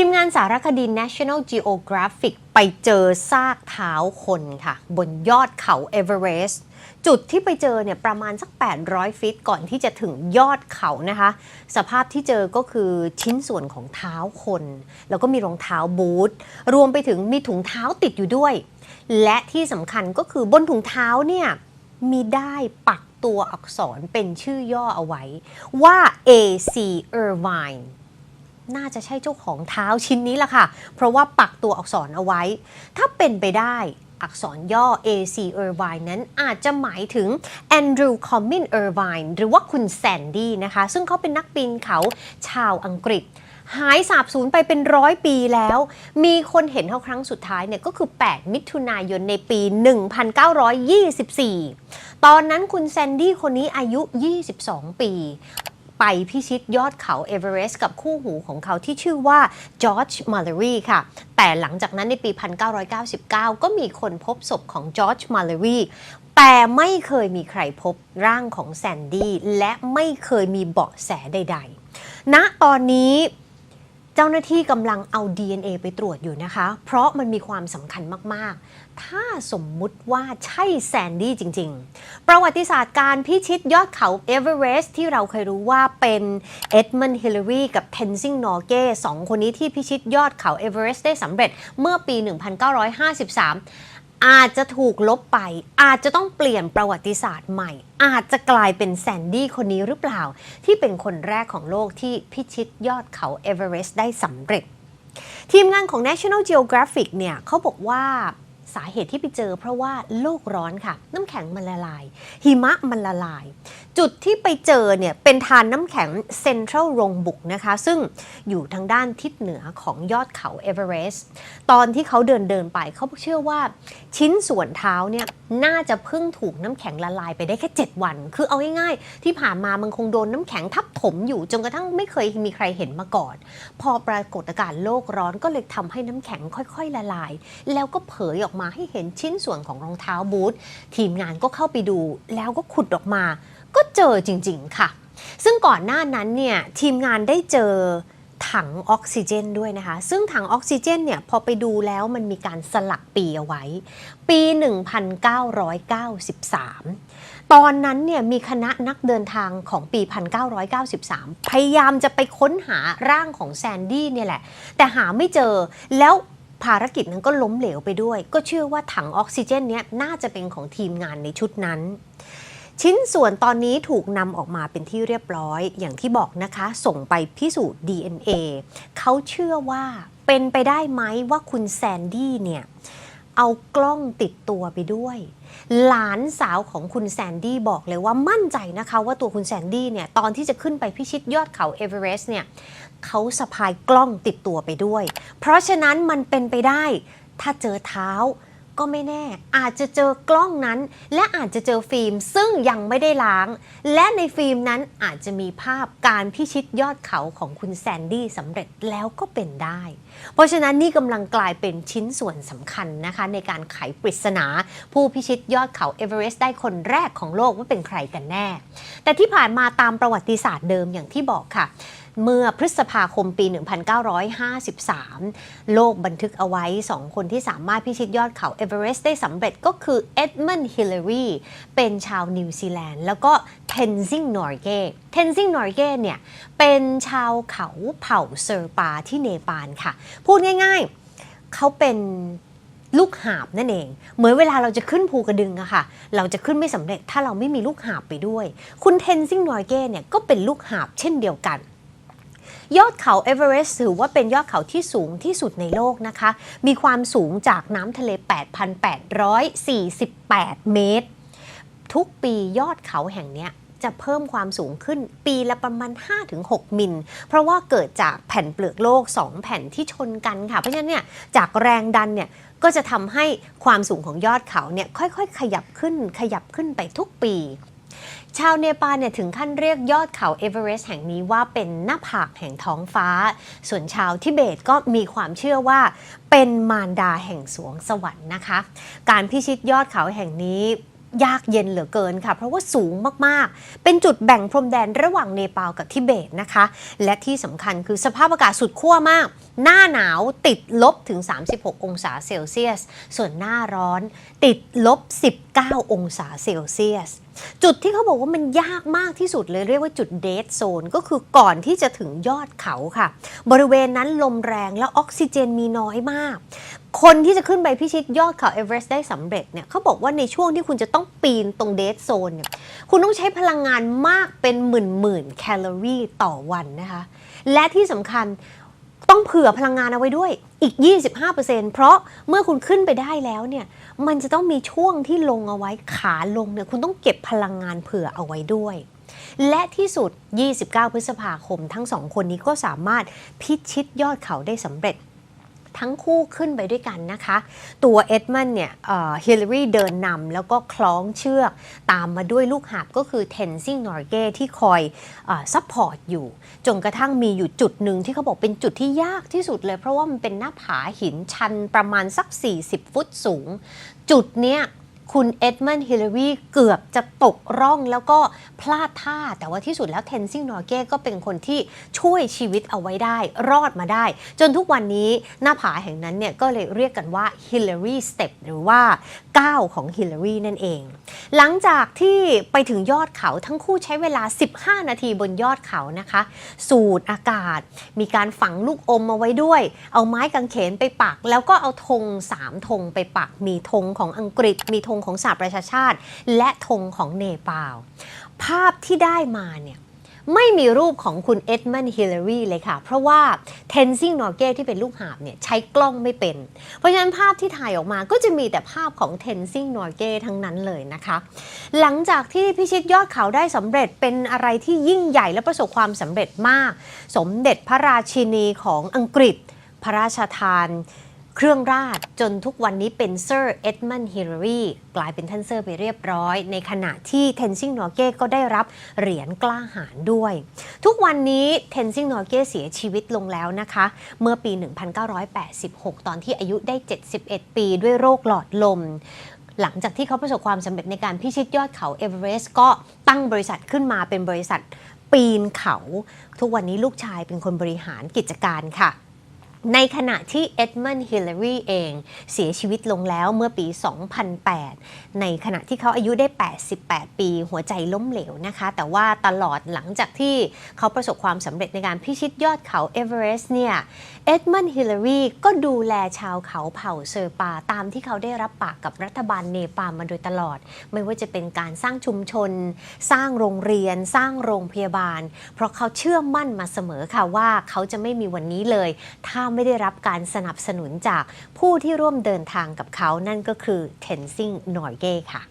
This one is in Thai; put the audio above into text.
ทีมงานสารคดี National Geographic ไปเจอซากเท้าคนค่ะ บนยอดเขาเอเวอเรสต์จุดที่ไปเจอเนี่ยประมาณสัก 800 ฟิต ก่อนที่จะถึงยอดเขานะคะ สภาพที่เจอก็คือชิ้นส่วนของเท้าคน แล้วก็มีรองเท้าบูท รวมไปถึงมีถุงเท้าติดอยู่ด้วย และที่สำคัญก็คือบนถุงเท้าเนี่ยมีได้ปักตัวอักษรเป็นชื่อย่อเอาไว้ว่า A.C. Irvine น่าจะใช่เจ้าของเท้าชิ้นนี้ล่ะค่ะ เพราะว่าปักตัวอักษรเอาไว้ ถ้าเป็นไปได้อักษรย่อ A.C. Irvine นั้นอาจจะหมายถึง Andrew Common Irvine หรือว่าคุณแซนดี้นะคะ ซึ่งเขาเป็นนักปีนเขาชาวอังกฤษ หายสาบสูญไปเป็นร้อยปีแล้ว มีคนเห็นเขาครั้งสุดท้ายเนี่ยก็คือ 8 มิถุนายนในปี 1924 ตอนนั้นคุณแซนดี้คนนี้อายุ 22 ปี ไปพิชิตยอดเขาเอเวอเรสต์กับคู่หูของเขาที่ชื่อว่าจอร์จมาล e รีค่ะ แต่หลังจากนั้นในปี 1999 ก็มีคนพบศพของจอร์จมาล e รีแต่ไม่เคยมีใครพบร่างของแซนดี้และไม่เคยมีเบาะแสใดๆณตอนนี้ เจ้าหน้าที่กำลังเอา DNA ไปตรวจอยู่นะคะ เพราะมันมีความสำคัญมาก ๆ ถ้าสมมุติว่าใช่แซนดี้จริง ๆ ประวัติศาสตร์การพิชิตยอดเขาเอเวอเรสต์ที่เราเคยรู้ว่าเป็นเอ็ดมันด์ฮิลลารีกับเทนซิงนอร์เก้สองคนนี้ที่พิชิตยอดเขาเอเวอเรสต์ได้สำเร็จเมื่อปี 1953 อาจจะถูกลบไป อาจจะต้องเปลี่ยนประวัติศาสตร์ใหม่ อาจจะกลายเป็นแซนดี้คนนี้หรือเปล่า ที่เป็นคนแรกของโลกที่พิชิตยอดเขาเอเวอเรสต์ได้สำเร็จ ทีมงานของ National Geographic เนี่ยเขาบอกว่า สาเหตุที่ไปเจอ เพราะว่าโลกร้อนค่ะ น้ำแข็งมันละลาย หิมะมันละลาย จุดที่ไปเจอเนี่ยเป็นทานน้ำแข็งเซ็นทรัลรงบุกนะคะ ซึ่งอยู่ทางด้านทิศเหนือของยอดเขาเอเวอเรสต์ตอนที่เขาเดินเดินไปเขาเชื่อว่าชิ้นส่วนเท้าเนี่ยน่าจะเพิ่งถูกน้ำแข็งละลายไปได้แค่ 7 วัน คือเอาง่ายๆ ที่ผ่านมามันคงโดนน้ำแข็งทับถมอยู่จนกระทั่งไม่เคยมีใครเห็นมาก่อน พอปรากฏการณ์โลกร้อนก็เลยทำให้น้ำแข็งค่อย ๆ ละลาย แล้วก็เผยออกมาให้เห็นชิ้นส่วนของรองเท้าบูททีมงานก็เข้าไปดู แล้วก็ขุดออกมา ก็เจอจริง ๆ ค่ะ ซึ่งก่อนหน้านั้นเนี่ยทีมงานได้เจอถังออกซิเจนด้วยนะคะ ซึ่งถังออกซิเจนเนี่ยพอไปดูแล้วมันมีการสลักปีเอาไว้ ปี 1993 ตอนนั้นเนี่ยมีคณะนักเดินทางของปี 1993 พยายามจะไปค้นหาร่างของแซนดี้เนี่ยแหละ แต่หาไม่เจอแล้ว ภารกิจนั้นก็ล้มเหลวไปด้วย ก็เชื่อว่าถังออกซิเจนเนี้ยน่าจะเป็นของทีมงานในชุดนั้น ชิ้นส่วนตอนนี้ถูกนำออกมาเป็นที่เรียบร้อย อย่างที่บอกนะคะ ส่งไปพิสูจน์ DNA เขาเชื่อว่าเป็นไปได้ไหมว่าคุณแซนดี้เนี่ย เอากล้องติดตัวไปด้วย หลานสาวของคุณแซนดี้บอกเลยว่ามั่นใจนะคะว่าตัวคุณแซนดี้เนี่ยตอนที่จะขึ้นไปพิชิตยอดเขาเอเวอเรสต์เนี่ยเขาสะพายกล้องติดตัวไปด้วย เพราะฉะนั้นมันเป็นไปได้ ถ้าเจอเท้า ก็ไม่แน่ อาจจะเจอกล้องนั้น และอาจจะเจอฟิล์มซึ่งยังไม่ได้ล้าง และในฟิล์มนั้นอาจจะมีภาพการพิชิตยอดเขาของคุณแซนดี้สำเร็จแล้วก็เป็นได้ เพราะฉะนั้นนี่กำลังกลายเป็นชิ้นส่วนสำคัญนะคะ ในการไขปริศนา ผู้พิชิตยอดเขาเอเวอเรสต์ได้คนแรกของโลกว่าเป็นใครกันแน่ แต่ที่ผ่านมาตามประวัติศาสตร์เดิมอย่างที่บอกค่ะ เมื่อพฤษภาคมปี 1953 โลกบันทึกเอาไว้ 2 คนที่สามารถพิชิตยอดเขาเอเวอเรสต์ได้สำเร็จก็คือเอ็ดมันด์ฮิลลารีเป็นชาวนิวซีแลนด์ แล้วก็เทนซิงนอร์เกเทนซิงนอร์เกเนี่ยเป็นชาวเขาเผ่าเซอร์ปาที่เนปาลค่ะ พูดง่ายๆ เขาเป็นลูกหาบนั่นเอง เหมือนเวลาเราจะขึ้นภูกระดึงอะค่ะ เราจะขึ้นไม่สำเร็จถ้าเราไม่มีลูกหาบไปด้วย คุณเทนซิงนอร์เกเนี่ยก็เป็นลูกหาบเช่นเดียวกัน ยอดเขาเอเวอเรสต์ถือว่าเป็นยอดเขาที่สูงที่สุดในโลกนะคะ มีความสูงจากน้ำทะเล 8,848 เมตร ทุกปียอดเขาแห่งนี้จะเพิ่มความสูงขึ้นปีละประมาณ 5-6 มิล เพราะว่าเกิดจากแผ่นเปลือกโลก 2 แผ่นที่ชนกันค่ะ เพราะฉะนั้นเนี่ยจากแรงดันเนี่ยก็จะทำให้ความสูงของยอดเขาเนี่ยค่อยๆ ขยับขึ้นขยับขึ้นไปทุกปี ชาวเนปาลเนี่ยถึงขั้นเรียกยอดเขาเอเวอเรสต์แห่งนี้ว่าเป็นหน้าผากแห่งท้องฟ้า ส่วนชาวทิเบตก็มีความเชื่อว่าเป็นมารดาแห่งสวงสวรรค์นะคะ การพิชิตยอดเขาแห่งนี้ยากเย็นเหลือเกินค่ะ เพราะว่าสูงมากๆ เป็นจุดแบ่งพรมแดนระหว่างเนปาลกับทิเบตนะคะ และที่สำคัญคือสภาพอากาศสุดขั้วมาก หน้าหนาวติดลบถึง 36 องศาเซลเซียส ส่วนหน้าร้อนติดลบ 9 องศาเซลเซียส จุดที่เขาบอกว่ามันยากมากที่สุดเลยเรียกว่าจุดเดทโซนก็คือก่อนที่จะถึงยอดเขาค่ะ บริเวณนั้นลมแรงและออกซิเจนมีน้อยมาก คนที่จะขึ้นไปพิชิตยอดเขาเอเวอเรสต์ได้สำเร็จเนี่ยเขาบอกว่าในช่วงที่คุณจะต้องปีนตรงเดทโซนเนี่ยคุณต้องใช้พลังงานมากเป็นหมื่นหมื่นๆแคลอรี่ต่อวันนะคะ และที่สำคัญต้องเผื่อพลังงานเอาไว้ด้วย อีก 25%เพราะเมื่อคุณขึ้นไปได้แล้วเนี่ย มันจะต้องมีช่วงที่ลงเอาไว้ขาลงเนี่ย คุณต้องเก็บพลังงานเผื่อเอาไว้ด้วย และที่สุด 29 พฤษภาคมทั้งสองคนนี้ก็สามารถพิชิตยอดเขาได้สำเร็จ ทั้งคู่ขึ้นไปด้วยกันนะคะ ตัวเอ็ดมันเนี่ยฮิลลารีเดินนำแล้วก็คล้องเชือก ตามมาด้วยลูกหาบก็คือเทนซิงนอร์เกที่คอยซัพพอร์ตอยู่ จนกระทั่งมีอยู่จุดหนึ่งที่เขาบอกเป็นจุดที่ยากที่สุดเลย เพราะว่ามันเป็นหน้าผาหินชันประมาณสัก 40 ฟุตสูง จุดเนี้ย คุณเอ็ดมันฮิลลารีเกือบจะตกร่องแล้วก็พลาดท่า แต่ว่าที่สุดแล้วเทนซิงนอร์เก้ก็เป็นคนที่ช่วยชีวิตเอาไว้ได้ รอดมาได้ จนทุกวันนี้หน้าผาแห่งนั้นเนี่ยก็เลยเรียกกันว่าฮิลลารีสเต็ปหรือว่าก้าวของฮิลลารีนั่นเอง หลังจากที่ไปถึงยอดเขาทั้งคู่ใช้เวลา 15 นาทีบนยอดเขานะคะ สูดอากาศ มีการฝังลูกอมเอาไว้ด้วย เอาไม้กางเขนไปปัก แล้วก็เอาธงสามธงไปปักมีธงของอังกฤษมีธงงของสหประชาชาติ และธงของเนปาล ภาพที่ได้มาเนี่ยไม่มีรูปของคุณเอ็ดมันฮิลลารีเลยค่ะ เพราะว่าเทนซิงนอร์เกที่เป็นลูกหาบเนี่ยใช้กล้องไม่เป็น เพราะฉะนั้นภาพที่ถ่ายออกมาก็จะมีแต่ภาพของเทนซิงนอร์เกทั้งนั้นเลยนะคะ หลังจากที่พิชิตยอดเขาได้สำเร็จเป็นอะไรที่ยิ่งใหญ่และประสบความสำเร็จมาก สมเด็จพระราชินีของอังกฤษ พระราชทาน เครื่องราชจนทุกวันนี้เป็นเซอร์เอ็ดมันฮิลลารีกลายเป็นท่านเซอร์ไปเรียบร้อย ในขณะที่เทนซิงนอร์เก้ก็ได้รับเหรียญกล้าหาญด้วย ทุกวันนี้เทนซิงนอร์เก้เสียชีวิตลงแล้วนะคะ เมื่อปี 1986 ตอนที่อายุได้ 71 ปีด้วยโรคหลอดลมหลังจากที่เขาประสบความสำเร็จในการพิชิตยอดเขาเอเวอเรสต์ก็ตั้งบริษัทขึ้นมาเป็นบริษัทปีนเขา ทุกวันนี้ลูกชายเป็นคนบริหารกิจการค่ะ ในขณะที่เอ็ดมันฮิลลารีเองเสียชีวิตลงแล้วเมื่อปี 2008 ในขณะที่เขาอายุได้ 88 ปี หัวใจล้มเหลวนะคะ แต่ว่าตลอดหลังจากที่เขาประสบความสำเร็จในการพิชิตยอดเขาเอเวอเรสต์เนี่ยเอ็ดมันฮิลลารีก็ดูแลชาวเขาเผ่าเซอร์ปา ตามที่เขาได้รับปากกับรัฐบาลเนปาลมาโดยตลอด ไม่ว่าจะเป็นการสร้างชุมชน สร้างโรงเรียน สร้างโรงพยาบาล เพราะเขาเชื่อมั่นมาเสมอค่ะว่าเขาจะไม่มีวันนี้เลยถ้าไม่ได้รับการสนับสนุนจากผู้ที่ร่วมเดินทางกับเขานั่นก็คือเทนซิงนอร์เก้ค่ะ